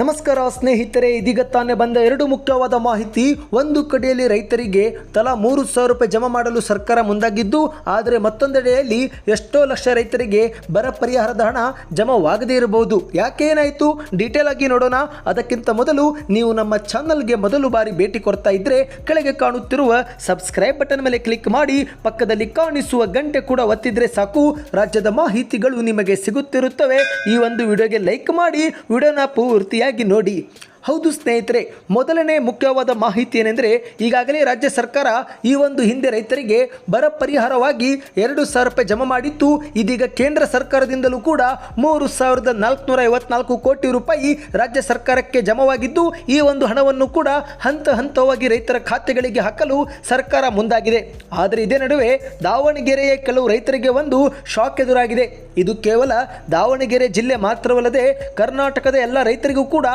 ನಮಸ್ಕಾರ ಸ್ನೇಹಿತರೆ, ಇದೀಗ ತಾನೇ ಬಂದ ಎರಡು ಮುಖ್ಯವಾದ ಮಾಹಿತಿ. ಒಂದು ಕಡೆಯಲ್ಲಿ ರೈತರಿಗೆ ತಲಾ ಮೂರು ಸಾವಿರ ರೂಪಾಯಿ ಜಮಾ ಮಾಡಲು ಸರ್ಕಾರ ಮುಂದಾಗಿದ್ದು, ಆದರೆ ಮತ್ತೊಂದೆಡೆಯಲ್ಲಿ ಎಷ್ಟೋ ಲಕ್ಷ ರೈತರಿಗೆ ಬರ ಪರಿಹಾರದ ಹಣ ಜಮಾವಾಗದೇ ಇರಬಹುದು. ಯಾಕೆ ಏನಾಯಿತು ಡೀಟೇಲ್ ಆಗಿ ನೋಡೋಣ. ಅದಕ್ಕಿಂತ ಮೊದಲು ನೀವು ನಮ್ಮ ಚಾನಲ್ಗೆ ಮೊದಲು ಬಾರಿ ಭೇಟಿ ಕೊಡ್ತಾ ಇದ್ರೆ, ಕೆಳಗೆ ಕಾಣುತ್ತಿರುವ ಸಬ್ಸ್ಕ್ರೈಬ್ ಬಟನ್ ಮೇಲೆ ಕ್ಲಿಕ್ ಮಾಡಿ, ಪಕ್ಕದಲ್ಲಿ ಕಾಣಿಸುವ ಗಂಟೆ ಕೂಡ ಒತ್ತಿದ್ರೆ ಸಾಕು. ರಾಜ್ಯದ ಮಾಹಿತಿಗಳು ನಿಮಗೆ ಸಿಗುತ್ತಿರುತ್ತವೆ. ಈ ಒಂದು ವಿಡಿಯೋಗೆ ಲೈಕ್ ಮಾಡಿ, ವಿಡಿಯೋನ किया कि ನೋಡಿ ಹೌದು ಸ್ನೇಹಿತರೆ, ಮೊದಲನೇ ಮುಖ್ಯವಾದ ಮಾಹಿತಿ ಏನೆಂದರೆ, ಈಗಾಗಲೇ ರಾಜ್ಯ ಸರ್ಕಾರ ಈ ಒಂದು ಹಿಂದೆ ರೈತರಿಗೆ ಬರ ಪರಿಹಾರವಾಗಿ ಎರಡು ಸಾವಿರ ರೂಪಾಯಿ ಜಮಾ ಮಾಡಿತ್ತು. ಇದೀಗ ಕೇಂದ್ರ ಸರ್ಕಾರದಿಂದಲೂ ಕೂಡ ಮೂರು ಸಾವಿರದ ನಾಲ್ಕುನೂರ ಐವತ್ನಾಲ್ಕು ಕೋಟಿ ರೂಪಾಯಿ ರಾಜ್ಯ ಸರ್ಕಾರಕ್ಕೆ ಜಮವಾಗಿದ್ದು, ಈ ಒಂದು ಹಣವನ್ನು ಕೂಡ ಹಂತ ಹಂತವಾಗಿ ರೈತರ ಖಾತೆಗಳಿಗೆ ಹಾಕಲು ಸರ್ಕಾರ ಮುಂದಾಗಿದೆ. ಆದರೆ ಇದೇ ನಡುವೆ ದಾವಣಗೆರೆಯ ಕೆಲವು ರೈತರಿಗೆ ಒಂದು ಶಾಕ್ ಎದುರಾಗಿದೆ. ಇದು ಕೇವಲ ದಾವಣಗೆರೆ ಜಿಲ್ಲೆ ಮಾತ್ರವಲ್ಲದೆ ಕರ್ನಾಟಕದ ಎಲ್ಲ ರೈತರಿಗೂ ಕೂಡ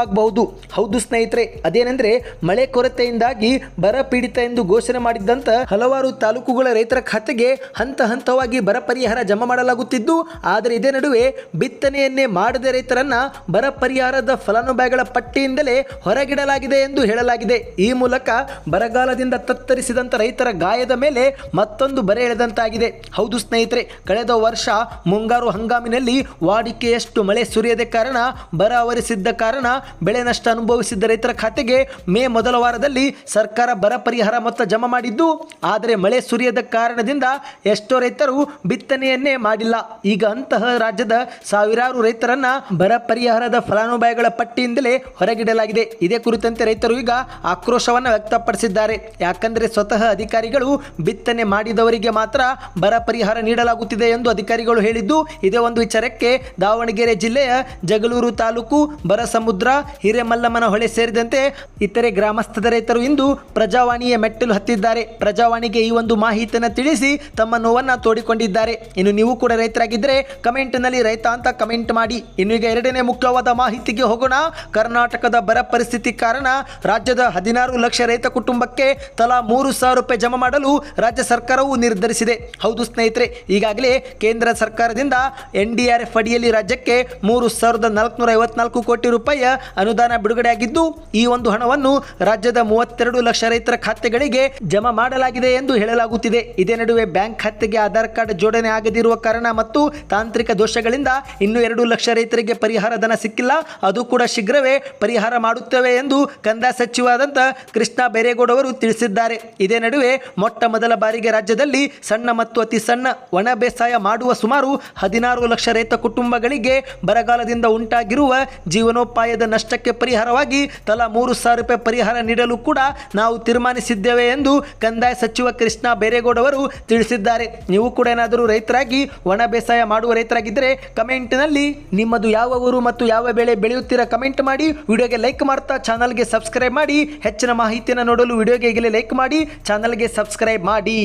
ಅನ್ವಯವಾಗಬಹುದು ಹೌದು ಸ್ನೇಹಿತರೆ, ಅದೇನೆಂದ್ರೆ ಮಳೆ ಕೊರತೆಯಿಂದಾಗಿ ಬರ ಪೀಡಿತ ಎಂದು ಘೋಷಣೆ ಮಾಡಿದ್ದಂತ ಹಲವಾರು ತಾಲೂಕುಗಳ ರೈತರ ಖಾತೆಗೆ ಹಂತ ಹಂತವಾಗಿ ಬರ ಪರಿಹಾರ ಜಮಾ ಮಾಡಲಾಗುತ್ತಿದ್ದು, ಆದರೆ ಇದೇ ನಡುವೆ ಬಿತ್ತನೆಯನ್ನೇ ಮಾಡದ ರೈತರನ್ನ ಬರ ಪರಿಹಾರದ ಫಲಾನುಭವಿಗಳ ಪಟ್ಟಿಯಿಂದಲೇ ಹೊರಗಿಡಲಾಗಿದೆ ಎಂದು ಹೇಳಲಾಗಿದೆ. ಈ ಮೂಲಕ ಬರಗಾಲದಿಂದ ತತ್ತರಿಸಿದಂತ ರೈತರ ಗಾಯದ ಮೇಲೆ ಮತ್ತೊಂದು ಬರೆ ಎಳೆದಂತಾಗಿದೆ. ಹೌದು ಸ್ನೇಹಿತರೆ, ಕಳೆದ ವರ್ಷ ಮುಂಗಾರು ಹಂಗಾಮಿನಲ್ಲಿ ವಾಡಿಕೆಯಷ್ಟು ಮಳೆ ಸುರಿಯದ ಕಾರಣ, ಬರ ಆವರಿಸಿದ್ದ ಕಾರಣ ಬೆಳೆ ನಷ್ಟ ಅನುಭವಿಸಿದ್ದ ರೈತರ ಖಾತೆಗೆ ಮೇ ಮೊದಲ ವಾರದಲ್ಲಿ ಸರ್ಕಾರ ಬರ ಪರಿಹಾರ ಮೊತ್ತ ಜಮಾ ಮಾಡಿದ್ದು, ಆದರೆ ಮಳೆ ಸುರಿಯದ ಕಾರಣದಿಂದ ಎಷ್ಟೋ ರೈತರು ಬಿತ್ತನೆಯನ್ನೇ ಮಾಡಿಲ್ಲ. ಈಗ ಅಂತಹ ರಾಜ್ಯದ ಸಾವಿರಾರು ರೈತರನ್ನ ಬರ ಪರಿಹಾರದ ಫಲಾನುಭವಿಗಳ ಪಟ್ಟಿಯಿಂದಲೇ ಹೊರಗಿಡಲಾಗಿದೆ. ಇದೇ ಕುರಿತಂತೆ ರೈತರು ಈಗ ಆಕ್ರೋಶವನ್ನು ವ್ಯಕ್ತಪಡಿಸಿದ್ದಾರೆ. ಯಾಕಂದ್ರೆ ಸ್ವತಃ ಅಧಿಕಾರಿಗಳು ಬಿತ್ತನೆ ಮಾಡಿದವರಿಗೆ ಮಾತ್ರ ಬರ ಪರಿಹಾರ ನೀಡಲಾಗುತ್ತಿದೆ ಎಂದು ಅಧಿಕಾರಿಗಳು ಹೇಳಿದ್ದು, ಇದೇ ಒಂದು ವಿಚಾರಕ್ಕೆ ದಾವಣಗೆರೆ ಜಿಲ್ಲೆಯ ಜಗಳೂರು ತಾಲೂಕು ಬರಸಮುದ್ರ ಹಿರೇಮಲ್ಲಮ್ಮನ ಹೊಳೆ ಸೇರಿದಂತೆ ಇತರೆ ಗ್ರಾಮಸ್ಥದ ರೈತರು ಇಂದು ಪ್ರಜಾವಾಣಿಯ ಮೆಟ್ಟಲು ಹತ್ತಿದ್ದಾರೆ. ಪ್ರಜಾವಾಣಿಗೆ ಈ ಒಂದು ಮಾಹಿತಿಯನ್ನು ತಿಳಿಸಿ ತಮ್ಮ ನೋವನ್ನು ತೋಡಿಕೊಂಡಿದ್ದಾರೆ. ಇನ್ನು ನೀವು ಕೂಡ ರೈತರಾಗಿದ್ದರೆ ಕಮೆಂಟ್ನಲ್ಲಿ ರೈತ ಅಂತ ಕಮೆಂಟ್ ಮಾಡಿ. ಇನ್ನು ಈಗ ಎರಡನೇ ಮುಖ್ಯವಾದ ಮಾಹಿತಿಗೆ ಹೋಗೋಣ. ಕರ್ನಾಟಕದ ಬರ ಪರಿಸ್ಥಿತಿ ಕಾರಣ ರಾಜ್ಯದ ಹದಿನಾರು ಲಕ್ಷ ರೈತ ಕುಟುಂಬಕ್ಕೆ ತಲಾ ಮೂರು ಸಾವಿರ ರೂಪಾಯಿ ಜಮಾ ಮಾಡಲು ರಾಜ್ಯ ಸರ್ಕಾರವು ನಿರ್ಧರಿಸಿದೆ. ಹೌದು ಸ್ನೇಹಿತರೆ, ಈಗಾಗಲೇ ಕೇಂದ್ರ ಸರ್ಕಾರದಿಂದ ಎನ್ ಡಿ ಆರ್ ಎಫ್ ಅಡಿಯಲ್ಲಿ ರಾಜ್ಯಕ್ಕೆ ಮೂರು ಸಾವಿರದ ನಾಲ್ಕುನೂರ ಐವತ್ನಾಲ್ಕು ಕೋಟಿ ರೂಪಾಯಿಯ ಅನುದಾನ ಬಿಡುಗಡೆಯಾಗಿದ್ದು, ಈ ಒಂದು ಹಣವನ್ನು ರಾಜ್ಯದ ಮೂವತ್ತೆರಡು ಲಕ್ಷ ರೈತರ ಖಾತೆಗಳಿಗೆ ಜಮಾ ಮಾಡಲಾಗಿದೆ ಎಂದು ಹೇಳಲಾಗುತ್ತಿದೆ. ಇದೇ ನಡುವೆ ಬ್ಯಾಂಕ್ ಖಾತೆಗೆ ಆಧಾರ್ ಕಾರ್ಡ್ ಜೋಡಣೆ ಆಗದಿರುವ ಕಾರಣ ಮತ್ತು ತಾಂತ್ರಿಕ ದೋಷಗಳಿಂದ ಇನ್ನೂ ಎರಡು ಲಕ್ಷ ರೈತರಿಗೆ ಪರಿಹಾರ ಧನ ಸಿಕ್ಕಿಲ್ಲ. ಅದು ಕೂಡ ಶೀಘ್ರವೇ ಪರಿಹಾರ ಮಾಡುತ್ತೇವೆ ಎಂದು ಕಂದಾಯ ಸಚಿವಾದಂತ ಕೃಷ್ಣ ಬೈರೇಗೌಡ ಅವರು ತಿಳಿಸಿದ್ದಾರೆ. ಇದೇ ನಡುವೆ ಮೊಟ್ಟ ಮೊದಲ ಬಾರಿಗೆ ರಾಜ್ಯದಲ್ಲಿ ಸಣ್ಣ ಮತ್ತು ಅತಿ ಸಣ್ಣ ಒಣ ಬೇಸಾಯ ಮಾಡುವ ಸುಮಾರು ಹದಿನಾರು ಲಕ್ಷ ರೈತ ಕುಟುಂಬಗಳಿಗೆ ಬರಗಾಲದಿಂದ ಉಂಟಾಗಿರುವ ಜೀವನೋಪಾಯದ ನಷ್ಟಕ್ಕೆ ಪರಿಹಾರವಾಗಿ ತಲಾ ಮೂರು ಸಾವಿರ ರೂಪಾಯಿ ಪರಿಹಾರ ನೀಡಲು ಕೂಡ ನಾವು ತೀರ್ಮಾನಿಸಿದ್ದೇವೆ ಎಂದು ಕಂದಾಯ ಸಚಿವ ಕೃಷ್ಣ ಬೈರೇಗೌಡ ಅವರು ತಿಳಿಸಿದ್ದಾರೆ. ನೀವು ಕೂಡ ಏನಾದರೂ ರೈತರಾಗಿ ಒಣ ಬೇಸಾಯ ಮಾಡುವ ರೈತರಾಗಿದ್ದರೆ ಕಮೆಂಟ್ನಲ್ಲಿ ನಿಮ್ಮದು ಯಾವ ಊರು ಮತ್ತು ಯಾವ ಬೆಳೆ ಬೆಳೆಯುತ್ತೀರಾ ಕಮೆಂಟ್ ಮಾಡಿ, ವಿಡಿಯೋಗೆ ಲೈಕ್ ಮಾಡ್ತಾ ಚಾನಲ್ಗೆ ಸಬ್ಸ್ಕ್ರೈಬ್ ಮಾಡಿ, ಹೆಚ್ಚಿನ ಮಾಹಿತಿಯನ್ನು ನೋಡಲು ವಿಡಿಯೋಗೆ ಈಗಲೇ ಲೈಕ್ ಮಾಡಿ ಚಾನಲ್ಗೆ ಸಬ್ಸ್ಕ್ರೈಬ್ ಮಾಡಿ.